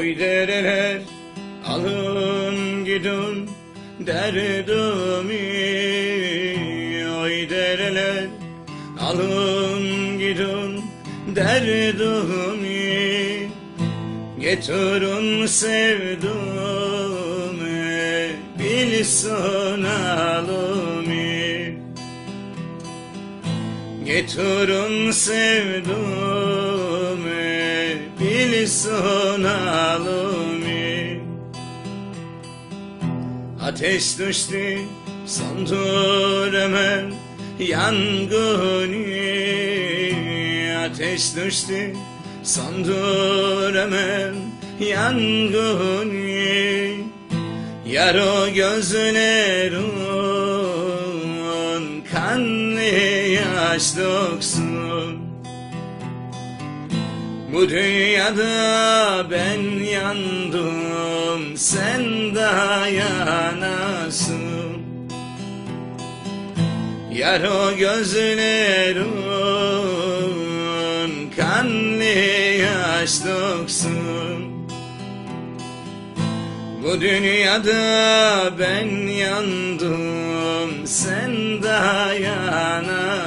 Oy dereler alın gidin derdimi. Oy dereler alın gidin derdimi. Getirin sevdumi bilsin alimi Getirin sevdumi bilsin alimi Ateş düştü sandır hemen yangını. Ateş düştü sandır hemen yangını. Yar o gözlerin kanlı yaş döksün Bu dünyada ben yandım sen dayanasın Yar o gözlerin kanlı yaş döksün bu dünyada ben yandım sen dayanasın